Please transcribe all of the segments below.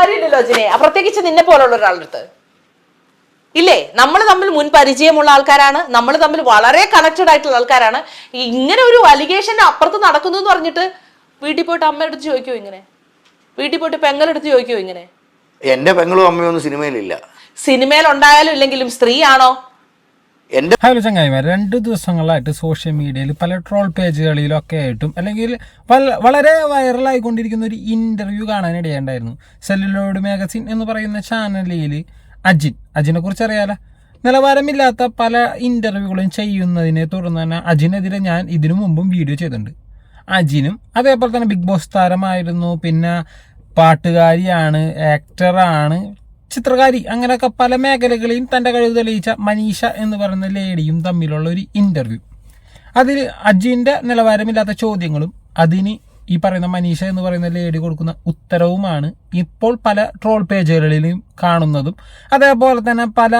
കാര്യമില്ലല്ലോ അജിനെ. പ്രത്യേകിച്ച് നിന്നെ പോലുള്ള ഒരാളുടെ അടുത്ത്. ഇല്ലേ? നമ്മൾ തമ്മിൽ മുൻ പരിചയമുള്ള ആൾക്കാരാണ്. നമ്മൾ തമ്മിൽ വളരെ കണക്റ്റഡ് ആയിട്ടുള്ള ആൾക്കാരാണ്. ഇങ്ങനെ ഒരു അലിഗേഷന്റെ അപ്പുറത്ത് നടക്കുന്നു എന്ന് പറഞ്ഞിട്ട് വീട്ടിൽ പോയിട്ട് അമ്മയുടെ അടുത്ത് ചോദിക്കുമോ ഇങ്ങനെ? വീട്ടിൽ പോയിട്ട് പെങ്ങളെടുത്ത് ചോദിക്കുമോ ഇങ്ങനെ? എന്റെ പെങ്ങളും അമ്മയും ഒന്നും സിനിമയിലില്ല. സിനിമയിൽ ഉണ്ടായാലും ഇല്ലെങ്കിലും സ്ത്രീയാണോ? എന്റെ ഹലോ ചങ്ങായിമാർ രണ്ട് ദിവസങ്ങളായിട്ട് സോഷ്യൽ മീഡിയയിൽ പല ട്രോൾ പേജുകളിലൊക്കെ ആയിട്ടും അല്ലെങ്കിൽ വളരെ വൈറലായിക്കൊണ്ടിരിക്കുന്ന ഒരു ഇന്റർവ്യൂ കാണാനിടയുണ്ടായിരുന്നു. സെല്ലുലോയിഡ് മാഗസിൻ എന്ന് പറയുന്ന ചാനലിൽ അജിൻ. അജിനെ കുറിച്ച് അറിയാലോ? നിലവാരമില്ലാത്ത പല ഇന്റർവ്യൂകളും ചെയ്യുന്നതിനെ തുടർന്ന് തന്നെ അജിനെതിരെ ഞാൻ ഇതിനു മുമ്പും വീഡിയോ ചെയ്തിട്ടുണ്ട്. അജിനും അതേപോലെ തന്നെ ബിഗ് ബോസ് താരമായിരുന്നു. പിന്നെ പാട്ടുകാരിയാണ് ആക്ടറാണ് ചിത്രകാരി അങ്ങനെയൊക്കെ പല മേഖലകളെയും തന്റെ കഴിവ് തെളിയിച്ച മനീഷ എന്ന് പറയുന്ന ലേഡിയും തമ്മിലുള്ള ഒരു ഇന്റർവ്യൂ അതിൽ അജിന്റെ നിലവാരമില്ലാത്ത ചോദ്യങ്ങളും അതിന് ഈ പറയുന്ന മനീഷ എന്ന് പറയുന്ന ലേഡി കൊടുക്കുന്ന ഉത്തരവുമാണ് ഇപ്പോൾ പല ട്രോൾ പേജുകളിലും കാണുന്നതും. അതേപോലെ തന്നെ പല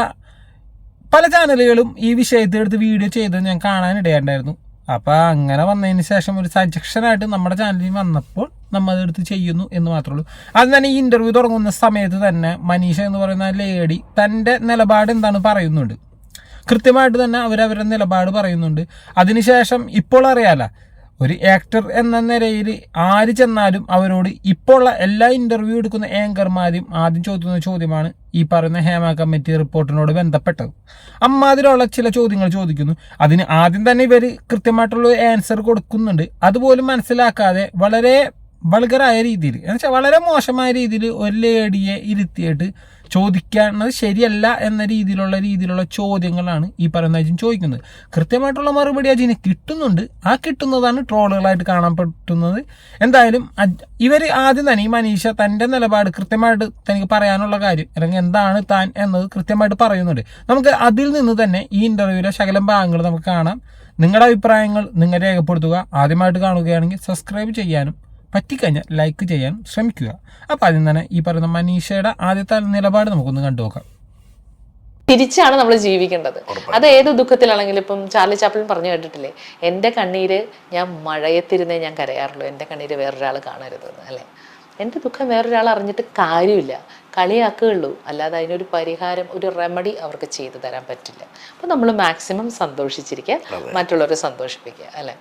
പല ചാനലുകളും ഈ വിഷയത്തിൽ എടുത്ത് വീഡിയോ ചെയ്തത് ഞാൻ കാണാനിടയുണ്ടായിരുന്നു. അപ്പോൾ അങ്ങനെ വന്നതിന് ശേഷം ഒരു സജഷനായിട്ട് നമ്മുടെ ചാനലിൽ വന്നപ്പോൾ നമ്മൾ അതെടുത്ത് ചെയ്യുന്നു എന്ന് മാത്രമേ ഉള്ളൂ. അത് തന്നെ ഈ ഇന്റർവ്യൂ തുടങ്ങുന്ന സമയത്ത് തന്നെ മനീഷ എന്ന് പറയുന്ന ലേഡി തന്റെ നിലപാട് എന്താണ് പറയുന്നുണ്ട്. കൃത്യമായിട്ട് തന്നെ അവരവരുടെ നിലപാട് പറയുന്നുണ്ട്. അതിനുശേഷം ഇപ്പോൾ അറിയാല ഒരു ആക്ടർ എന്ന നിലയിൽ ആര് ചെന്നാലും അവരോട് ഇപ്പോൾ ഉള്ള എല്ലാ ഇന്റർവ്യൂ എടുക്കുന്ന ആങ്കർമാരും ആദ്യം ചോദിക്കുന്ന ചോദ്യമാണ് ഈ പറയുന്ന ഹേമ കമ്മിറ്റി റിപ്പോർട്ടിനോട് ബന്ധപ്പെട്ടത്? അമ്മാതിലുള്ള ചില ചോദ്യങ്ങൾ ചോദിക്കുന്നു. അതിന് ആദ്യം തന്നെ ഇവർ കൃത്യമായിട്ടുള്ള ആൻസർ കൊടുക്കുന്നുണ്ട്. അതുപോലും മനസ്സിലാക്കാതെ വളരെ വൾഗറായ രീതിയിൽ എന്നുവെച്ചാൽ വളരെ മോശമായ രീതിയിൽ ഒരു ലേഡിയെ ഇരുത്തിയിട്ട് ചോദിക്കാണത് ശരിയല്ല എന്ന രീതിയിലുള്ള രീതിയിലുള്ള ചോദ്യങ്ങളാണ് ഈ പറയുന്ന അജിൻ ചോദിക്കുന്നത്. കൃത്യമായിട്ടുള്ള മറുപടി അജിന് കിട്ടുന്നുണ്ട്. ആ കിട്ടുന്നതാണ് ട്രോളുകളായിട്ട് കാണാൻ പറ്റുന്നത്. എന്തായാലും ഇവർ ആദ്യം തന്നെ ഈ മനീഷ തന്റെ നിലപാട് കൃത്യമായിട്ട് തനിക്ക് പറയാനുള്ള കാര്യം അല്ലെങ്കിൽ എന്താണ് താൻ എന്നത് കൃത്യമായിട്ട് പറയുന്നുണ്ട്. നമുക്ക് അതിൽ നിന്ന് തന്നെ ഈ ഇന്റർവ്യൂവിലെ ശകലം ഭാഗങ്ങൾ നമുക്ക് കാണാം. നിങ്ങളുടെ അഭിപ്രായങ്ങൾ നിങ്ങൾ രേഖപ്പെടുത്തുക. ആദ്യമായിട്ട് കാണുകയാണെങ്കിൽ സബ്സ്ക്രൈബ് ചെയ്യാനും പറ്റിക്കഴിഞ്ഞാൽ ലൈക്ക് ചെയ്യാൻ ശ്രമിക്കുക. അപ്പോൾ ആദ്യം തന്നെ ഈ പറയുന്ന മനീഷയുടെ ആദ്യത്തെ നിലപാട് നമുക്കൊന്ന് കണ്ടു നോക്കാം. തിരിച്ചാണ് നമ്മൾ ജീവിക്കേണ്ടത്. അത് ഏത് ദുഃഖത്തിലാണെങ്കിലും ഇപ്പം ചാർലി ചാപ്പിളിൻ പറഞ്ഞു കേട്ടിട്ടില്ലേ? എന്റെ കണ്ണീര് ഞാൻ മഴയത്തിരുന്നേ ഞാൻ കരയാറുള്ളൂ. എന്റെ കണ്ണീര് വേറൊരാൾ കാണരുത് അല്ലേ? എന്റെ ദുഃഖം വേറൊരാൾ അറിഞ്ഞിട്ട് കാര്യമില്ല. കളിയാക്കുകയുള്ളൂ. അല്ലാതെ അതിനൊരു പരിഹാരം ഒരു റെമഡി അവർക്ക് ചെയ്തു തരാൻ പറ്റില്ല. അപ്പോൾ നമ്മൾ മാക്സിമം സന്തോഷിച്ചിരിക്കുക. മറ്റുള്ളവരെ സന്തോഷിപ്പിക്കുക. അല്ലേ?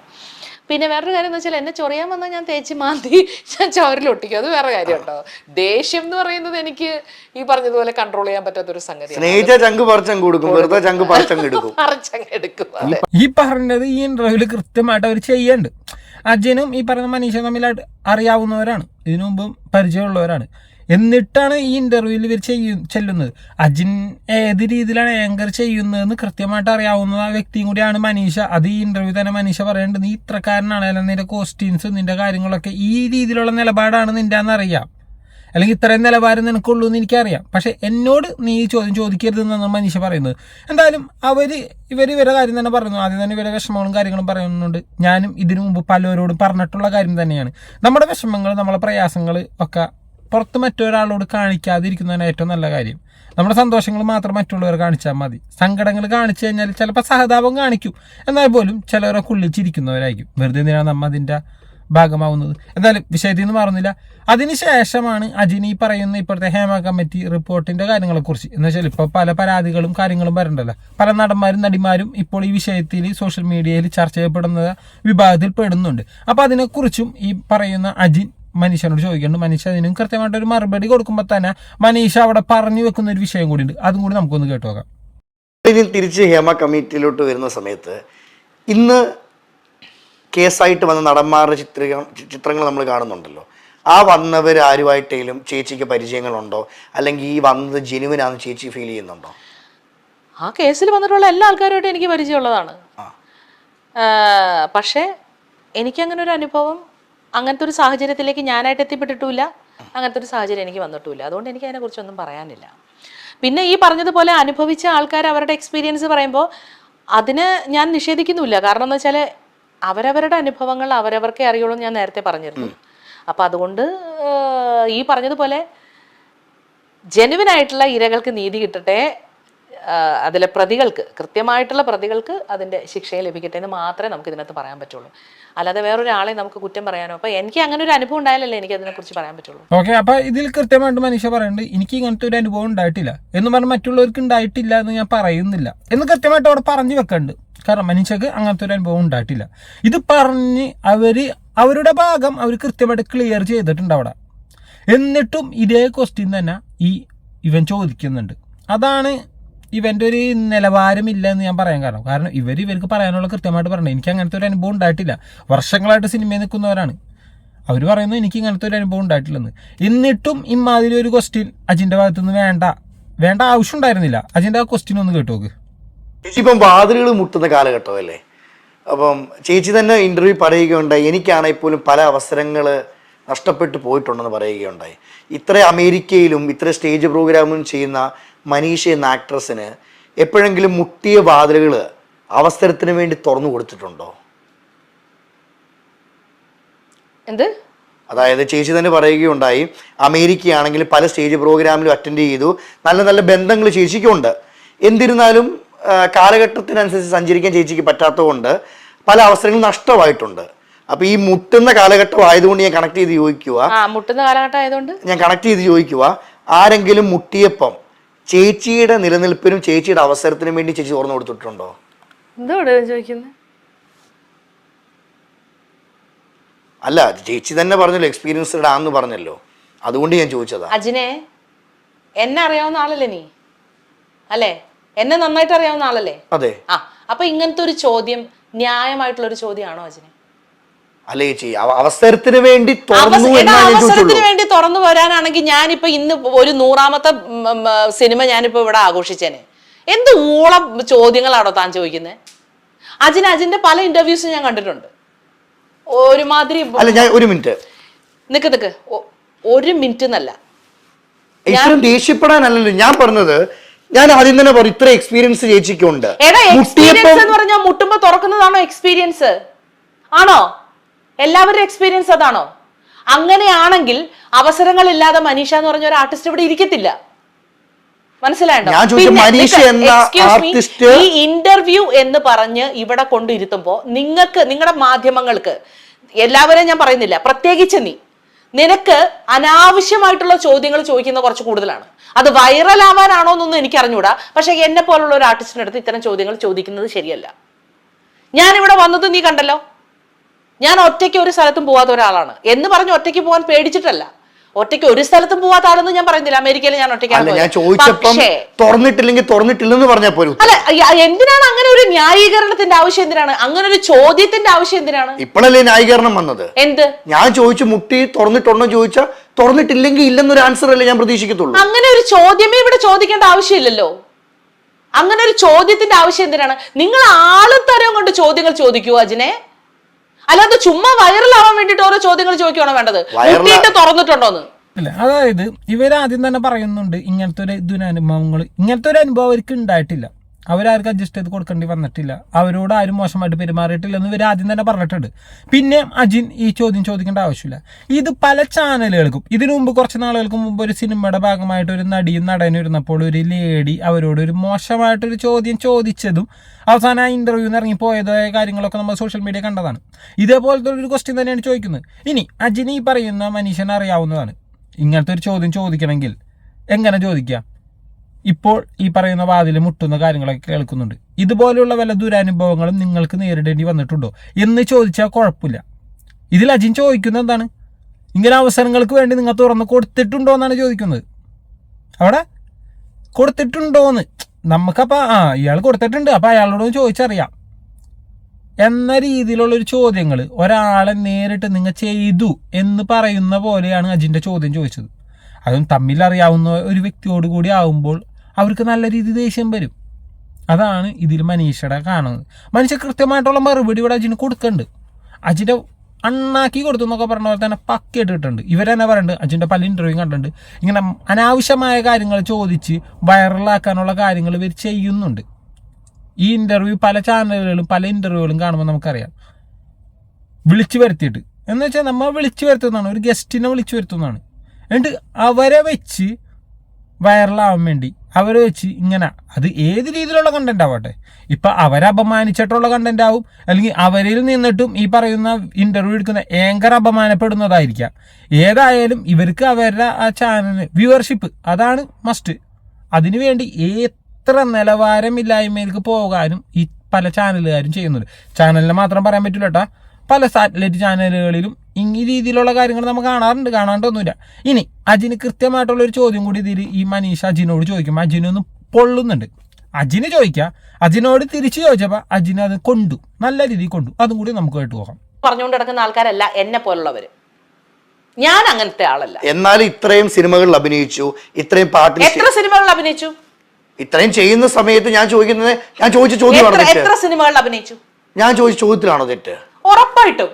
പിന്നെ വേറൊരു കാര്യം എന്ന് വെച്ചാൽ എന്നെ ചൊറിയാൻ വന്നാൽ ഞാൻ തേച്ച് മാന്തി ഞാൻ ചവരിലൊട്ടിക്കും അത് വേറെ കാര്യം കേട്ടോ ദേഷ്യം എന്ന് പറയുന്നത് എനിക്ക് ഈ പറഞ്ഞതുപോലെ കൺട്രോൾ ചെയ്യാൻ പറ്റാത്തൊരു സംഗതിയാണ്. സ്നേഹിച്ച ചങ്ക് പറിച്ചങ്ങ് കൊടുക്കും വെറുതെ ചങ്ക് പറിച്ചങ്ങ് എടുക്കും. പറിച്ചങ്ങ് എടുക്കും അതെ. ഈ പറഞ്ഞത് ഈ ഇന്റർവ്യൂൽ കൃത്യമായിട്ട് അവർ ചെയ്യുന്നുണ്ട് അജയനും ഈ പറയുന്ന മനീഷ തമ്മിലായിട്ട് അറിയാവുന്നവരാണ്. ഇതിനു മുമ്പും പരിചയമുള്ളവരാണ്. എന്നിട്ടാണ് ഈ ഇന്റർവ്യൂവിൽ ഇവർ ചെയ്യ ചെല്ലുന്നത്. അജിൻ ഏത് രീതിയിലാണ് ആങ്കർ ചെയ്യുന്നതെന്ന് കൃത്യമായിട്ട് അറിയാവുന്ന ആ വ്യക്തിയും കൂടിയാണ് മനീഷ. അത് ഈ ഇന്റർവ്യൂ തന്നെ മനീഷ പറയേണ്ടത് നീ ഇത്രക്കാരനാണ് അല്ലെങ്കിൽ നിന്റെ കോസ്റ്റ്യൂംസ് നിന്റെ കാര്യങ്ങളൊക്കെ ഈ രീതിയിലുള്ള നിലപാടാണ് നിന്റെ എന്നറിയാം അല്ലെങ്കിൽ ഇത്രയും നിലവാരം നിനക്കുള്ളൂ എന്ന് എനിക്കറിയാം. പക്ഷെ എന്നോട് നീ ഈ ചോദ്യം ചോദിക്കരുതെന്നാണ് മനീഷ പറയുന്നത്. എന്തായാലും അവർ ഇവർ ഇവരുടെ കാര്യം തന്നെ പറയുന്നു. ആദ്യം തന്നെ ഇവരുടെ വിഷമങ്ങളും കാര്യങ്ങളും പറയുന്നുണ്ട്. ഞാനും ഇതിനു മുമ്പ് പലരോടും പറഞ്ഞിട്ടുള്ള കാര്യം തന്നെയാണ്. നമ്മുടെ വിഷമങ്ങൾ നമ്മളെ പ്രയാസങ്ങൾ ഒക്കെ പുറത്ത് മറ്റൊരാളോട് കാണിക്കാതിരിക്കുന്നതാണ് ഏറ്റവും നല്ല കാര്യം. നമ്മുടെ സന്തോഷങ്ങൾ മാത്രം മറ്റുള്ളവർ കാണിച്ചാൽ മതി. സങ്കടങ്ങൾ കാണിച്ചു കഴിഞ്ഞാൽ ചിലപ്പോൾ സഹതാപം കാണിക്കും. എന്നാൽ പോലും ചിലവരെ കുള്ളിച്ചിരിക്കുന്നവരായിരിക്കും വെറുതെ എന്തിനാണ് നമ്മൾ അതിന്റെ ഭാഗമാവുന്നത്? എന്തായാലും വിഷയത്തിൽ നിന്ന് മാറുന്നില്ല. അതിനുശേഷമാണ് അജിനി പറയുന്ന ഇപ്പോഴത്തെ ഹേമ കമ്മിറ്റി റിപ്പോർട്ടിന്റെ കാര്യങ്ങളെക്കുറിച്ച്. എന്ന് വെച്ചാൽ ഇപ്പോൾ പല പരാതികളും കാര്യങ്ങളും വരണ്ടല്ലോ. പല നടന്മാരും നടിമാരും ഇപ്പോൾ ഈ വിഷയത്തിൽ സോഷ്യൽ മീഡിയയിൽ ചർച്ച ചെയ്യപ്പെടുന്ന വിഭാഗത്തിൽ പെടുന്നുണ്ട്. അപ്പോൾ അതിനെക്കുറിച്ചും ഈ പറയുന്ന അജിൻ മനീഷനോട് ചോദിക്കുന്നുണ്ട്. മനീഷ അതിനും കൃത്യമായിട്ട് ഒരു മറുപടി കൊടുക്കുമ്പോൾ തന്നെ മനീഷ അവിടെ പറഞ്ഞു വെക്കുന്ന ഒരു വിഷയം കൂടി ഉണ്ട് അതും കൂടി നമുക്കൊന്ന് കേട്ടു നോക്കാം. തിരിച്ച് ഹേമ കമ്മിറ്റിയിലോട്ട് വരുന്ന സമയത്ത് ഇന്ന് കേസായിട്ട് വന്ന നടന്മാരുടെ ചിത്ര ചിത്രങ്ങൾ നമ്മൾ കാണുന്നുണ്ടല്ലോ. ആ വന്നവർ ആരുമായിട്ടേലും ചേച്ചിക്ക് പരിചയങ്ങളുണ്ടോ? അല്ലെങ്കിൽ ഈ വന്നത് ജെനുവിനാന്ന് ചേച്ചി ഫീൽ ചെയ്യുന്നുണ്ടോ? ആ കേസിൽ വന്നിട്ടുള്ള എല്ലാ ആൾക്കാരുമായിട്ടും എനിക്ക് പരിചയമുള്ളതാണ്. പക്ഷേ എനിക്കങ്ങനെ ഒരു അനുഭവം അങ്ങനത്തെ ഒരു സാഹചര്യത്തിലേക്ക് ഞാനായിട്ട് എത്തിപ്പെട്ടിട്ടില്ല അങ്ങനത്തെ ഒരു സാഹചര്യം എനിക്ക് വന്നിട്ടുമില്ല. അതുകൊണ്ട് എനിക്ക് അതിനെക്കുറിച്ചൊന്നും പറയാനില്ല. പിന്നെ ഈ പറഞ്ഞതുപോലെ അനുഭവിച്ച ആൾക്കാർ അവരുടെ എക്സ്പീരിയൻസ് പറയുമ്പോൾ അതിന് ഞാൻ നിഷേധിക്കുന്നുമില്ല. കാരണം എന്ന് വെച്ചാൽ അവരവരുടെ അനുഭവങ്ങൾ അവരവർക്കേ അറിയുള്ളൂ ഞാൻ നേരത്തെ പറഞ്ഞിരുന്നു. അപ്പം അതുകൊണ്ട് ഈ പറഞ്ഞതുപോലെ ജെനുവിൻ ആയിട്ടുള്ള ഇരകൾക്ക് നീതി കിട്ടട്ടെ അതിലെ പ്രതികൾക്ക് കൃത്യമായിട്ടുള്ള പ്രതികൾക്ക് അതിന്റെ ശിക്ഷയെ ലഭിക്കട്ടെ എന്ന് മാത്രമേ നമുക്ക് ഇതിനകത്ത് പറയാൻ പറ്റുള്ളൂ. അല്ലാതെ വേറൊരാളെ നമുക്ക് കുറ്റം പറയാനോ? അപ്പൊ എനിക്ക് അങ്ങനെ ഒരു അനുഭവം ഉണ്ടായാലല്ലേ എനിക്ക് അതിനെ കുറിച്ച് പറയാൻ പറ്റുള്ളൂ. ഓക്കെ അപ്പൊ ഇതിൽ കൃത്യമായിട്ട് മനുഷ്യ പറയുന്നുണ്ട് എനിക്ക് ഇങ്ങനത്തെ ഒരു അനുഭവം ഉണ്ടായിട്ടില്ല. എന്ന് പറഞ്ഞ് മറ്റുള്ളവർക്ക് ഉണ്ടായിട്ടില്ല എന്ന് ഞാൻ പറയുന്നില്ല. എന്ന് കൃത്യമായിട്ട് അവിടെ പറഞ്ഞു വെക്കുന്നുണ്ട് കാരണം മനുഷ്യക്ക് അങ്ങനത്തെ ഒരു അനുഭവം ഉണ്ടായിട്ടില്ല. ഇത് പറഞ്ഞ് അവർ അവരുടെ ഭാഗം അവർ കൃത്യമായിട്ട് ക്ലിയർ ചെയ്തിട്ടുണ്ട് അവിടെ. എന്നിട്ടും ഇതേ ക്വസ്റ്റ്യൻ തന്നെ ഈ ഇവൻ ചോദിക്കുന്നുണ്ട്. അതാണ് ഇവന്റെ ഒരു നിലവാരമില്ല എന്ന് ഞാൻ പറയാൻ കാരണം. കാരണം ഇവർ ഇവർക്ക് പറയാനുള്ള കൃത്യമായിട്ട് പറഞ്ഞു എനിക്ക് അങ്ങനത്തെ ഒരു അനുഭവം ഉണ്ടായിട്ടില്ല. വർഷങ്ങളായിട്ട് സിനിമയിൽ നിൽക്കുന്നവരാണ്. അവർ പറയുന്നത് എനിക്ക് ഇങ്ങനത്തെ ഒരു അനുഭവം ഉണ്ടായിട്ടില്ലെന്ന്. എന്നിട്ടും ഇമാതിരി ഒരു ക്വസ്റ്റ്യൻ അജിന്റെ ഭാഗത്തുനിന്ന് വേണ്ട. വേണ്ട ആവശ്യം ഉണ്ടായിരുന്നില്ല. അജിന്റെ ആ ക്വസ്റ്റ്യൻ ഒന്ന് കേട്ടു നോക്ക്. ചേച്ചി ഇപ്പം വാതിലുകൾ മുട്ടുന്ന കാലഘട്ടമല്ലേ? അപ്പം ചേച്ചി തന്നെ ഇന്റർവ്യൂ പറയുകയുണ്ടായി. എനിക്കാണെങ്കിൽ പോലും പല അവസരങ്ങൾ നഷ്ടപ്പെട്ടു പോയിട്ടുണ്ടെന്ന് പറയുകയുണ്ടായി. ഇത്ര അമേരിക്കയിലും ഇത്ര സ്റ്റേജ് പ്രോഗ്രാമും ചെയ്യുന്ന മനീഷ എന്ന ആക്ട്രസിന് എപ്പോഴെങ്കിലും മുട്ടിയ വാതിലുകൾ അവസരത്തിന് വേണ്ടി തുറന്നു കൊടുത്തിട്ടുണ്ടോ? എന്ത്? അതായത് ചേച്ചി തന്നെ പറയുകയുണ്ടായി അമേരിക്കയാണെങ്കിൽ പല സ്റ്റേജ് പ്രോഗ്രാമിലും അറ്റൻഡ് ചെയ്തു നല്ല നല്ല ബന്ധങ്ങൾ ചേച്ചിക്കുണ്ട്. എന്നിരുന്നാലും കാലഘട്ടത്തിനനുസരിച്ച് സഞ്ചരിക്കാൻ ചേച്ചിക്ക് പറ്റാത്തതുകൊണ്ട് പല അവസരങ്ങളും നഷ്ടമായിട്ടുണ്ട്. അപ്പൊ ഈ മുട്ടുന്ന കാലഘട്ടം ആയതുകൊണ്ട് ഞാൻ കണക്ട് ചെയ്ത് ചോദിക്കുക മുട്ടുന്ന കാലഘട്ടം ആയതുകൊണ്ട്? ഞാൻ കണക്ട് ചെയ്ത് ചോദിക്കുക ആരെങ്കിലും മുട്ടിയപ്പം ചേച്ചിയുടെ നിലനിൽപ്പിനും ചേച്ചിയുടെ അവസരത്തിനും വേണ്ടി ചേച്ചി തുറന്നു കൊടുത്തിട്ടുണ്ടോ? എന്തോട് ചോദിക്കുന്നത് അല്ല ചേച്ചി തന്നെ പറഞ്ഞല്ലോ എക്സ്പീരിയൻസ്ഡ് ഇടാന്ന് പറഞ്ഞല്ലോ. അതുകൊണ്ട് ഞാൻ ചോദിച്ചതാ. അജിനെ എന്നെ അറിയാവുന്ന ആളല്ലേ നീ? അല്ലേ? എന്നെ നന്നായിട്ട് അറിയാവുന്ന ആളല്ലേ? അതെ. ആ അപ്പൊ ഇങ്ങനത്തെ ഒരു ചോദ്യം ന്യായമായിട്ടുള്ള ഒരു ചോദ്യമാണോ അജിനെ? അല്ല ചെയ്യാം അവസരത്തിന് വേണ്ടി തുറന്നു അവസരത്തിന് വേണ്ടി തുറന്നു വരാനാണെങ്കിൽ ഞാനിപ്പോ ഇന്ന് ഒരു നൂറാമത്തെ സിനിമ ഞാനിപ്പോ ഇവിടെ ആഘോഷിച്ചേനെ. എന്ത് ഊളം ചോദ്യങ്ങളാണോ താൻ ചോദിക്കുന്നത് അജിന് അജിന്റെ പല ഇന്റർവ്യൂസും ഞാൻ കണ്ടിട്ടുണ്ട്. ഒരുമാതിരി അല്ല ഞാൻ ഒരു മിനിറ്റ്. നിക്ക് നിക്ക്. ഒരു മിനിറ്റ് എന്നല്ല. ഇത്രയും ദേഷ്യപ്പെടാനല്ലല്ലോ. ഞാൻ പറഞ്ഞത് ഞാൻ ആദ്യം തന്നെ പറഞ്ഞു ഇത്ര എക്സ്പീരിയൻസ് ചേച്ചിക്കുണ്ട്. എക്സ്പീരിയൻസ് എന്ന് പറഞ്ഞാൽ മുട്ടുമ്പോ തുറക്കുന്നതാണോ എക്സ്പീരിയൻസ് ആണോ? എല്ലാവരുടെ എക്സ്പീരിയൻസ് അതാണോ? അങ്ങനെയാണെങ്കിൽ അവസരങ്ങളില്ലാതെ മനീഷ എന്ന് പറഞ്ഞ ഒരു ആർട്ടിസ്റ്റ് ഇവിടെ ഇരിക്കത്തില്ല. മനസ്സിലായോ? ഈ ഇന്റർവ്യൂ എന്ന് പറഞ്ഞ് ഇവിടെ കൊണ്ടിരുത്തുമ്പോ നിങ്ങൾക്ക് നിങ്ങളുടെ മാധ്യമങ്ങൾക്ക് എല്ലാവരെയും ഞാൻ പറയുന്നില്ല പ്രത്യേകിച്ച് നീ നിനക്ക് അനാവശ്യമായിട്ടുള്ള ചോദ്യങ്ങൾ ചോദിക്കുന്ന കുറച്ച് കൂടുതലാണ്. അത് വൈറൽ ആവാനാണോ എന്നൊന്നും എനിക്ക് അറിഞ്ഞൂടാ പക്ഷെ എന്നെ പോലുള്ള ഒരു ആർട്ടിസ്റ്റിന്റെ അടുത്ത് ഇത്തരം ചോദ്യങ്ങൾ ചോദിക്കുന്നത് ശരിയല്ല. ഞാൻ ഇവിടെ വന്നത് നീ കണ്ടല്ലോ? ഞാൻ ഒറ്റയ്ക്ക് ഒരു സ്ഥലത്തും പോവാത്ത ഒരാളാണ്. എന്ന് പറഞ്ഞ് ഒറ്റയ്ക്ക് പോകാൻ പേടിച്ചിട്ടല്ല. ഒറ്റയ്ക്ക് ഒരു സ്ഥലത്തും പോവാത്ത ആളെന്ന് ഞാൻ പറയുന്നില്ല. അമേരിക്കയിൽ ഞാൻ ഒറ്റയ്ക്കാണ് അല്ല ഞാൻ. ചോദിച്ചപ്പം പക്ഷേ തുറന്നിട്ടില്ലെങ്കിൽ തുറന്നിട്ടില്ലെന്ന് പറഞ്ഞാൽ പോലും അല്ല എന്തിനാണ് അങ്ങനെ ഒരു ന്യായീകരണത്തിന്റെ ആവശ്യം എന്തിനാണ്? അങ്ങനെ ഒരു ചോദ്യത്തിന്റെ ആവശ്യം എന്തിനാണ്? ഇപ്പോഴല്ലേ ന്യായീകരണം വന്നത്? എന്ത്? ഞാൻ ചോദിച്ചു മുട്ടി തുറന്നിട്ടുണ്ടോ ചോദിച്ചാൽ തുറന്നിട്ടില്ലെങ്കിൽ ഇല്ലെന്നൊരു ആൻസർ അല്ലേ ഞാൻ പ്രതീക്ഷിക്കത്തുള്ളൂ. അങ്ങനെ ഒരു ചോദ്യമേ ഇവിടെ ചോദിക്കേണ്ട ആവശ്യമില്ലല്ലോ. അങ്ങനെ ഒരു ചോദ്യത്തിന്റെ ആവശ്യം എന്തിനാണ്? നിങ്ങൾ ആളുത്തരം കൊണ്ട് ചോദ്യങ്ങൾ ചോദിക്കൂ അജിനെ. അല്ലാതെ ചുമ്മാ വൈറലാവാൻ വേണ്ടിട്ട് ഓരോ ചോദ്യങ്ങൾ ചോദിക്കുകയാണോ വേണ്ടത്? Viral- തുറന്നിട്ടുണ്ടോ തുറന്നിട്ടുണ്ടോന്ന് അല്ല അതായത് ഇവരാദ്യം തന്നെ പറയുന്നുണ്ട് ഇങ്ങനത്തെ ഒരു ദുരനുഭവങ്ങൾ ഇങ്ങനത്തെ ഒരു അനുഭവം അവർക്ക് ഉണ്ടായിട്ടില്ല. അവരാർക്ക് അഡ്ജസ്റ്റ് ചെയ്ത് കൊടുക്കേണ്ടി വന്നിട്ടില്ല. അവരോട് ആരും മോശമായിട്ട് പെരുമാറിയിട്ടില്ല എന്ന് ഇവർ ആദ്യം തന്നെ പറഞ്ഞിട്ടുണ്ട്. പിന്നെ അജിൻ ഈ ചോദ്യം ചോദിക്കേണ്ട ആവശ്യമില്ല. ഇത് പല ചാനലുകൾക്കും ഇതിനു മുമ്പ് കുറച്ച് നാളുകൾക്ക് മുമ്പ് ഒരു സിനിമയുടെ ഭാഗമായിട്ട് ഒരു നടിയും നടനും ഇരുന്നപ്പോൾ ഒരു ലേഡി അവരോട് ഒരു മോശമായിട്ടൊരു ചോദ്യം ചോദിച്ചതും അവസാനം ആ ഇന്റർവ്യൂന്ന് ഇറങ്ങി പോയതായ കാര്യങ്ങളൊക്കെ നമ്മൾ സോഷ്യൽ മീഡിയ കണ്ടതാണ്. ഇതേപോലത്തെ ഒരു ക്വസ്റ്റ്യൻ തന്നെയാണ് ചോദിക്കുന്നത്. ഇനി അജിന് ഈ പറയുന്ന മനുഷ്യനെ അറിയാവുന്നതാണ്. ഇങ്ങനത്തെ ഒരു ചോദ്യം ചോദിക്കണമെങ്കിൽ എങ്ങനെ ചോദിക്കാം ഇപ്പോൾ ഈ പറയുന്ന വാതിൽ മുട്ടുന്ന കാര്യങ്ങളൊക്കെ കേൾക്കുന്നുണ്ട്. ഇതുപോലെയുള്ള വല്ല ദുരനുഭവങ്ങളും നിങ്ങൾക്ക് നേരിടേണ്ടി വന്നിട്ടുണ്ടോ? എന്ന് ചോദിച്ചാൽ കുഴപ്പമില്ല. ഇതിൽ അജിൻ ചോദിക്കുന്നത് എന്താണ്? ഇങ്ങനെ അവസരങ്ങൾക്ക് വേണ്ടി നിങ്ങൾ തുറന്ന് കൊടുത്തിട്ടുണ്ടോ എന്നാണ് ചോദിക്കുന്നത്. അവിടെ? കൊടുത്തിട്ടുണ്ടോന്ന്. നമുക്കപ്പോൾ ആ ഇയാൾ കൊടുത്തിട്ടുണ്ട്. അപ്പോൾ അയാളോട് ചോദിച്ചറിയാം. എന്ന രീതിയിലുള്ളൊരു ചോദ്യങ്ങൾ ഒരാളെ നേരിട്ട് നിങ്ങൾ ചെയ്തു എന്ന് പറയുന്ന പോലെയാണ് അജിന്റെ ചോദ്യം ചോദിച്ചത്. അതും തമ്മിലറിയാവുന്ന ഒരു വ്യക്തിയോട് കൂടി ആവുമ്പോൾ അവർക്ക് നല്ല രീതിയിൽ ദേഷ്യം വരും. അതാണ് ഇതിൽ മനീഷയുടെ കാണുന്നത്. മനുഷ്യ കൃത്യമായിട്ടുള്ള മറുപടി ഇവിടെ അജിന് കൊടുക്കുന്നുണ്ട് അജിന്റെ അണ്ണാക്കി കൊടുത്തു എന്നൊക്കെ പറഞ്ഞ പോലെ തന്നെ പക്കയായിട്ട് കിട്ടുന്നുണ്ട് ഇവരെന്നെ പറയുന്നുണ്ട് അജിന്റെ പല ഇന്റർവ്യൂ കണ്ടിട്ടുണ്ട്. ഇങ്ങനെ അനാവശ്യമായ കാര്യങ്ങൾ ചോദിച്ച് വൈറലാക്കാനുള്ള കാര്യങ്ങൾ ഇവർ ചെയ്യുന്നുണ്ട്. ഈ ഇന്റർവ്യൂ പല ചാനലുകളും പല ഇന്റർവ്യൂകളും കാണുമ്പോൾ നമുക്കറിയാം. വിളിച്ചു വരുത്തിയിട്ട്. എന്ന് വെച്ചാൽ നമ്മൾ വിളിച്ചു വരുത്തുന്നതാണ്. ഒരു ഗസ്റ്റിനെ വിളിച്ചു വരുത്തുന്നതാണ്. എന്നിട്ട് അവരെ വെച്ച് വൈറലാവാൻ വേണ്ടി. അവർ വെച്ച് ഇങ്ങനെ അത് ഏത് രീതിയിലുള്ള കണ്ടന്റ് ആവട്ടെ? ഇപ്പം അവരെ അപമാനിച്ചിട്ടുള്ള കണ്ടന്റ് ആവും. അല്ലെങ്കിൽ അവരിൽ നിന്നിട്ടും ഈ പറയുന്ന ഇന്റർവ്യൂ എടുക്കുന്ന ഏങ്കർ അപമാനപ്പെടുന്നതായിരിക്കാം. ഏതായാലും ഇവർക്ക് അവരുടെ ആ ചാനലിന് വ്യൂവർഷിപ്പ് അതാണ് മസ്റ്റ് അതിനു വേണ്ടി എത്ര നിലവാരമില്ലായ്മയിലേക്ക് പോകാനും ഈ പല ചാനലുകാരും ചെയ്യുന്നുണ്ട്. ചാനലിനെ മാത്രം പറയാൻ പറ്റില്ല കേട്ടോ പല സാറ്റലൈറ്റ് ചാനലുകളിലും ഈ രീതിയിലുള്ള കാര്യങ്ങൾ നമ്മൾ കാണാറുണ്ട് കാണാണ്ടൊന്നുമില്ല. ഇനി അജിന് കൃത്യമായിട്ടുള്ള ഒരു ചോദ്യം കൂടി ഇതിൽ ഈ മനീഷ് അജിനോട് ചോദിക്കും. അജിനൊന്ന് പൊള്ളുന്നുണ്ട്. അജിന് ചോദിക്കുക അജിനോട് തിരിച്ചു ചോദിച്ചപ്പോൾ അജിന് അത് കൊണ്ടു. നല്ല രീതിയിൽ കൊണ്ടു. അതും കൂടി നമുക്ക് കേട്ട് പോകാം പറഞ്ഞുകൊണ്ട് നടക്കുന്ന ആൾക്കാരല്ല എന്നെ പോലുള്ളവര്. ഞാൻ അങ്ങനത്തെ ആളല്ല. എന്നാൽ ഇത്രയും സിനിമകളിൽ അഭിനയിച്ചു ഇത്രയും പാട്ട് എത്ര സിനിമകളിൽ അഭിനയിച്ചു? ഇത്രയും ചെയ്യുന്ന സമയത്ത് ഞാൻ ചോദിക്കുന്നത് ഞാൻ ചോദിച്ച ചോദ്യം എത്ര എത്ര സിനിമകളിൽ അഭിനയിച്ചു? ഞാൻ ചോദിച്ച ചോദ്യത്തിലാണോ തെറ്റ്? ഉറപ്പായിട്ടും.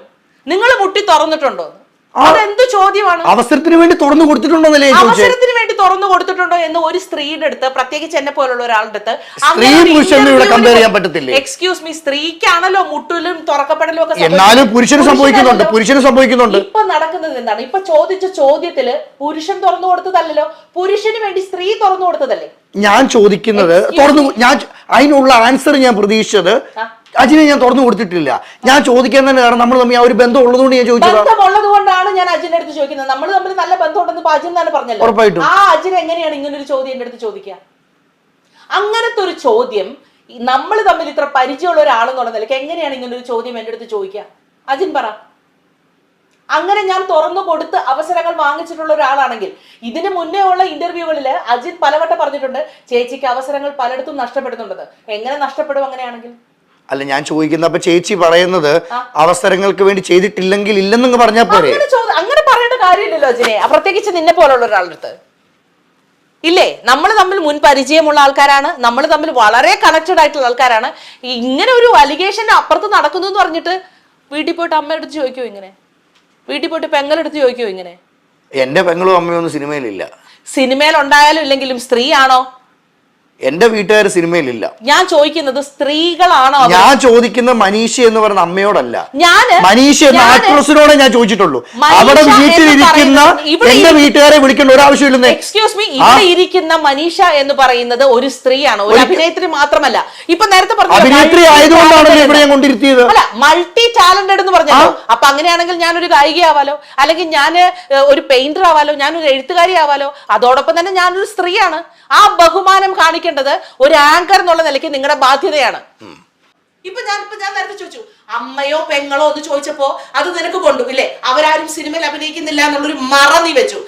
നിങ്ങൾ മുട്ടി തുറന്നിട്ടുണ്ടോ? അതെന്ത് ചോദ്യമാണ്? അവസരത്തിന് വേണ്ടി തുറന്നു കൊടുത്തിട്ടുണ്ടോന്നല്ലേ ചോദിച്ചത് അവസരത്തിന് വേണ്ടി തുറന്നു കൊടുത്തിട്ടുണ്ടോ എന്ന് ഒരു സ്ത്രീയുടെ അടുത്ത് പ്രത്യേകിച്ച് എന്നെ പോലുള്ള ഒരാളുടെ അടുത്ത് സ്ത്രീ പുരുഷനും ഇവിടെ കമ്പയർ ചെയ്യാൻ പറ്റത്തില്ലേ? എക്സ്ക്യൂസ് മീ സ്ത്രീക്കാണല്ലോ മുട്ടിലും തുറക്കപ്പെടലും ഒക്കെ എന്നാലും പുരുഷന് സംഭവിക്കുന്നുണ്ട്. പുരുഷന് സംഭവിക്കുന്നുണ്ട്. ഇപ്പൊ നടക്കുന്നത് എന്താണ്? ഇപ്പൊ ചോദിച്ച ചോദ്യത്തിൽ പുരുഷൻ തുറന്നു കൊടുത്തതല്ലോ പുരുഷന് വേണ്ടി സ്ത്രീ തുറന്നു കൊടുത്തതല്ലേ? ഞാൻ ചോദിക്കുന്നത് തുറന്നു ഞാൻ അതിനുള്ള ആൻസർ ഞാൻ പ്രതീക്ഷിച്ചത് അജിനെ ഞാൻ തുറന്നു കൊടുത്തിട്ടില്ല. ഞാൻ ചോദിക്കാൻ തന്നെ കാരണം നമ്മൾ തമ്മിൽ ആ ഒരു ബന്ധം ഉള്ളതുകൊണ്ട് ഞാൻ ചോദിച്ചത്. ബന്ധമുള്ളത് കൊണ്ടാണ് ഞാൻ അജിന്റെ അടുത്ത് ചോദിക്കുന്നത്. നമ്മൾ തമ്മിൽ നല്ല ബന്ധമുണ്ടെന്ന് അജിൻ തന്നെ പറഞ്ഞല്ലോ. ഉറപ്പായിട്ടും. ആ അജിൻ എങ്ങനെയാണ് ഇങ്ങനെ ഒരു ചോദ്യം എന്റെ അടുത്ത് ചോദിക്കുക? അങ്ങനത്തെ ഒരു ചോദ്യം നമ്മൾ തമ്മിൽ ഇത്ര പരിചയമുള്ള ഒരാളെന്നുള്ള നിലയ്ക്ക് എങ്ങനെയാണ് ഇങ്ങനെ ഒരു ചോദ്യം എന്റെ അടുത്ത് ചോദിക്കുക? അജിൻ പറ. അങ്ങനെ ഞാൻ തുറന്നു കൊടുത്ത് അവസരങ്ങൾ വാങ്ങിച്ചിട്ടുള്ള ഒരാളാണെങ്കിൽ ഇതിന് മുന്നേ ഉള്ള ഇന്റർവ്യൂകളിൽ അജിത് പലവട്ടം പറഞ്ഞിട്ടുണ്ട് ചേച്ചിക്ക് അവസരങ്ങൾ പലയിടത്തും നഷ്ടപ്പെടുന്നുണ്ടെന്ന്. എങ്ങനെ നഷ്ടപ്പെടും അങ്ങനെയാണെങ്കിൽ? അല്ല ഞാൻ ചോദിക്കുന്ന അപ്പൊ ചേച്ചി പറയുന്നത് അവസരങ്ങൾക്ക് വേണ്ടി ചെയ്തിട്ടില്ലെങ്കിൽ ഇല്ലെന്നങ്ങ് പറഞ്ഞാൽ പോരെ? അങ്ങനെ ചോദ- അങ്ങനെ പറയേണ്ട കാര്യമില്ലല്ലോ അജിനെ. ആ, പ്രത്യേകിച്ച് നിന്നെ പോലുള്ള ഒരാളുടെ അടുത്ത്. ഇല്ലേ? നമ്മൾ തമ്മിൽ മുൻ പരിചയമുള്ള ആൾക്കാരാണ്. നമ്മൾ തമ്മിൽ വളരെ കണക്റ്റഡ് ആയിട്ടുള്ള ആൾക്കാരാണ്. ഈ ഇങ്ങനെ ഒരു അലിഗേഷൻ അപ്പുറത്ത് നടക്കുന്നു എന്ന് പറഞ്ഞിട്ട് വീട്ടിൽ പോയിട്ട് അമ്മയുടെ അടുത്ത് ചോദിക്കോ ഇങ്ങനെ? വീട്ടിൽ പോയിട്ട് പെങ്ങളെടുത്ത് ചോദിക്കോ ഇങ്ങനെ? എന്റെ പെങ്ങളും അമ്മയും ഒന്നും സിനിമയിലില്ല. സിനിമയിൽ ഉണ്ടായാലും ഇല്ലെങ്കിലും സ്ത്രീയാണോ? എന്റെ വീട്ടുകാർ സിനിമയിലില്ല. ഞാൻ ചോദിക്കുന്നത് സ്ത്രീകളാണോ ഞാൻ ചോദിക്കുന്ന മനീഷ എന്ന് പറയുന്ന അമ്മയോടല്ല. ഞാൻ മനീഷ എന്ന ആക്ട്രസിനോട് ഞാൻ ചോദിച്ചിട്ടുള്ളൂ. അവിടെ വീട്ടിലിരിക്കുന്ന എന്റെ വീട്ടുകാരെ വിളിക്കേണ്ട ഒരാവശ്യമില്ലെന്നേ എക്സ്ക്യൂസ് മീ ഇവിടെ ഇരിക്കുന്ന മനീഷ എന്ന് പറയുന്നത് ഒരു സ്ത്രീയാണ് ഒരു അഭിനേത്രി മാത്രമല്ല. ഇപ്പൊ നേരത്തെ പറഞ്ഞു അഭിനേത്രി ആയതുകൊണ്ടാണ് ഇവിടെ ഞാൻ കൊണ്ടിരുത്തിയത്. അല്ല മൾട്ടി ടാലന്റഡ് എന്ന് പറഞ്ഞല്ലോ. അപ്പൊ അങ്ങനെയാണെങ്കിൽ ഞാൻ ഒരു ഗായിക ആവാലോ അല്ലെങ്കിൽ ഞാൻ ഒരു പെയിന്റർ ആവാലോ? ഞാൻ ഒരു എഴുത്തുകാരി ആവാലോ അതോടൊപ്പം തന്നെ ഞാനൊരു സ്ത്രീയാണ്. ആ ബഹുമാനം കാണിക്കേണ്ടത് ഒരു ആങ്കർ എന്നുള്ള നിലയ്ക്ക് നിങ്ങളുടെ ബാധ്യതയാണ്. ഇപ്പൊ ഞാൻ ഇപ്പൊ ഞാൻ നേരത്തെ ചോദിച്ചു അമ്മയോ പെങ്ങളോ എന്ന് ചോദിച്ചപ്പോ അത് നിനക്ക് കൊണ്ടു ഇല്ലേ? അവരാരും സിനിമയിൽ അഭിനയിക്കുന്നില്ല എന്നുള്ളൊരു മറ നീ വെച്ചു.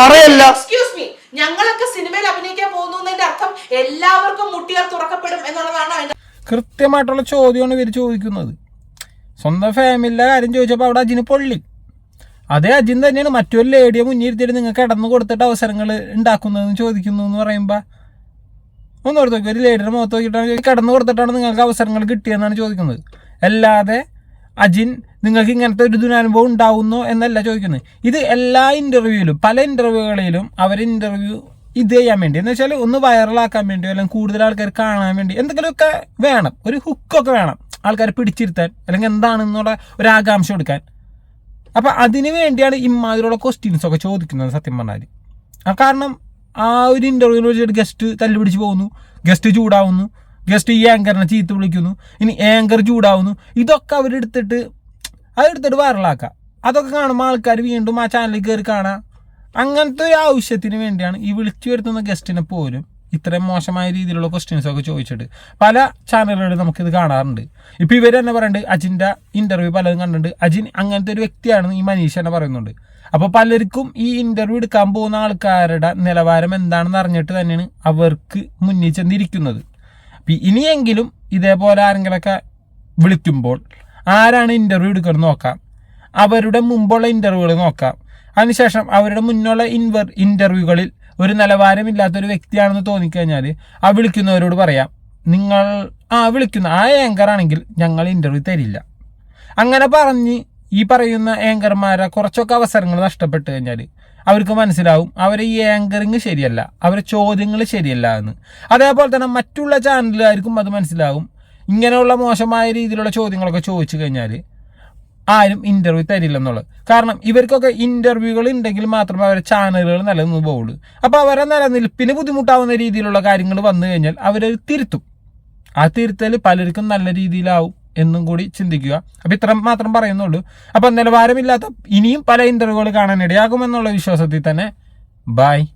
മറയല്ല. എക്സ്ക്യൂസ് മീ ഞങ്ങളൊക്കെ സിനിമയിൽ അഭിനയിക്കാൻ പോകുന്നതിന്റെ എന്നതിന്റെ അർത്ഥം എല്ലാവർക്കും മുട്ടികൾ തുറക്കപ്പെടും എന്നുള്ളതാണ് അതിന്റെ കൃത്യമായിട്ടുള്ള ചോദ്യമാണ് ഇവർ ചോദിക്കുന്നത്. സ്വന്തം ഫാമിലിയുടെ കാര്യം ചോദിച്ചപ്പോൾ അവിടെ അജിന് പൊള്ളി. അതേ അജിൻ തന്നെയാണ് മറ്റൊരു ലേഡിയെ മുന്നിരുത്തിയിട്ട് നിങ്ങൾക്ക് ഇടന്ന് കൊടുത്തിട്ട് അവസരങ്ങൾ ഉണ്ടാക്കുന്നതെന്ന് ചോദിക്കുന്നു എന്ന് പറയുമ്പോൾ ഒന്ന് ഓർത്ത് നോക്കി ഒരു ലേഡിയുടെ മുഖത്ത് നോക്കിയിട്ടാണ് കടന്നു കൊടുത്തിട്ടാണ് നിങ്ങൾക്ക് അവസരങ്ങൾ കിട്ടിയെന്നാണ് ചോദിക്കുന്നത്. അല്ലാതെ അജിൻ നിങ്ങൾക്ക് ഇങ്ങനത്തെ ഒരു ദുരനുഭവം ഉണ്ടാവുന്നു എന്നല്ല ചോദിക്കുന്നത്. ഇത് എല്ലാ ഇന്റർവ്യൂവിലും പല ഇന്റർവ്യൂകളിലും അവർ ഇന്റർവ്യൂ ഇത് ചെയ്യാൻ വേണ്ടി. എന്ന് വെച്ചാൽ ഒന്ന് വൈറലാക്കാൻ വേണ്ടി അല്ലെങ്കിൽ കൂടുതൽ ആൾക്കാർ കാണാൻ വേണ്ടി എന്തെങ്കിലുമൊക്കെ വേണം. ഒരു ഹുക്കൊക്കെ വേണം ആൾക്കാരെ പിടിച്ചിരുത്താൻ അല്ലെങ്കിൽ എന്താണെന്നുള്ള ഒരു ആകാംക്ഷ കൊടുക്കാൻ. അപ്പം അതിന് വേണ്ടിയാണ് ഇമാതിരിയുള്ള ക്വസ്റ്റ്യൻസ് ഒക്കെ ചോദിക്കുന്നത് സത്യം പറഞ്ഞാൽ കാരണം ആ ഒരു ഇന്റർവ്യൂവിന് വെച്ചിട്ട് ഗസ്റ്റ് തല്ലുപിടിച്ച് പോകുന്നു. ഗസ്റ്റ് ചൂടാവുന്നു. ഗസ്റ്റ് ഈ ആങ്കറിനെ ചീത്ത വിളിക്കുന്നു. ഇനി ആങ്കർ ചൂടാവുന്നു. ഇതൊക്കെ അവരെടുത്തിട്ട് അതെടുത്തിട്ട് വൈറലാക്കുക അതൊക്കെ കാണുമ്പോൾ ആൾക്കാർ വീണ്ടും ആ ചാനലിൽ കയറി കാണാം. അങ്ങനത്തെ ഒരു ആവശ്യത്തിന് വേണ്ടിയാണ് ഈ വിളിച്ചു വരുത്തുന്ന ഗസ്റ്റിനെ പോലും ഇത്രയും മോശമായ രീതിയിലുള്ള ക്വസ്റ്റ്യൻസ് ഒക്കെ ചോദിച്ചിട്ട് പല ചാനലുകളിൽ നമുക്കിത് കാണാറുണ്ട്. ഇപ്പം ഇവർ തന്നെ പറയുന്നുണ്ട് അജിന്റെ ഇന്റർവ്യൂ പലതും കണ്ടിട്ടുണ്ട്. അജിൻ അങ്ങനത്തെ ഒരു വ്യക്തിയാണെന്ന് ഈ മനീഷ് തന്നെ പറയുന്നുണ്ട്. അപ്പോൾ പലർക്കും ഈ ഇന്റർവ്യൂ എടുക്കാൻ പോകുന്ന ആൾക്കാരുടെ നിലവാരം എന്താണെന്ന് അറിഞ്ഞിട്ട് തന്നെയാണ് അവർക്ക് മുന്നിൽ ചെന്നിരിക്കുന്നത്. ഇനിയെങ്കിലും ഇതേപോലെ ആരെങ്കിലൊക്കെ വിളിക്കുമ്പോൾ ആരാണ് ഇന്റർവ്യൂ എടുക്കുന്നത് നോക്കാം. അവരുടെ മുമ്പുള്ള ഇന്റർവ്യൂകൾ നോക്കാം. അതിനുശേഷം അവരുടെ മുന്നുള്ള ഇൻവർ ഇന്റർവ്യൂകളിൽ ഒരു നിലവാരമില്ലാത്തൊരു വ്യക്തിയാണെന്ന് തോന്നിക്കഴിഞ്ഞാൽ ആ വിളിക്കുന്നവരോട് പറയാം നിങ്ങൾ ആ വിളിക്കുന്ന ആ ആങ്കർ ആണെങ്കിൽ ഞങ്ങൾ ഇന്റർവ്യൂ തരില്ല. അങ്ങനെ പറഞ്ഞ് ഈ പറയുന്ന ആങ്കർമാരെ കുറച്ചൊക്കെ അവസരങ്ങൾ നഷ്ടപ്പെട്ട് കഴിഞ്ഞാൽ അവർക്ക് മനസ്സിലാവും അവരെ ഈ ആങ്കറിങ് ശരിയല്ല അവരെ ചോദ്യങ്ങൾ ശരിയല്ല എന്ന്. അതേപോലെ തന്നെ മറ്റുള്ള ചാനലുകാർക്കും അത് മനസ്സിലാവും. ഇങ്ങനെയുള്ള മോശമായ രീതിയിലുള്ള ചോദ്യങ്ങളൊക്കെ ചോദിച്ചു കഴിഞ്ഞാൽ ആരും ഇന്റർവ്യൂ തരില്ലെന്നുള്ളത്. കാരണം ഇവർക്കൊക്കെ ഇന്റർവ്യൂകൾ ഉണ്ടെങ്കിൽ മാത്രമേ അവരുടെ ചാനലുകൾ നിലനിന്ന് പോവുള്ളൂ. അപ്പോൾ അവരെ നിലനിൽപ്പിന് ബുദ്ധിമുട്ടാവുന്ന രീതിയിലുള്ള കാര്യങ്ങൾ വന്നു കഴിഞ്ഞാൽ അവരത് തിരുത്തും. ആ തിരുത്തൽ പലർക്കും നല്ല രീതിയിലാവും. എന്നും കൂടി ചിന്തിക്കുക. അപ്പം ഇത്ര മാത്രം പറയുന്നുള്ളൂ. അപ്പം നിലവാരമില്ലാത്ത ഇനിയും പല ഇന്റർവ്യൂകൾ കാണാൻ ഇടയാകുമെന്നുള്ള വിശ്വാസത്തിൽ തന്നെ ബായ്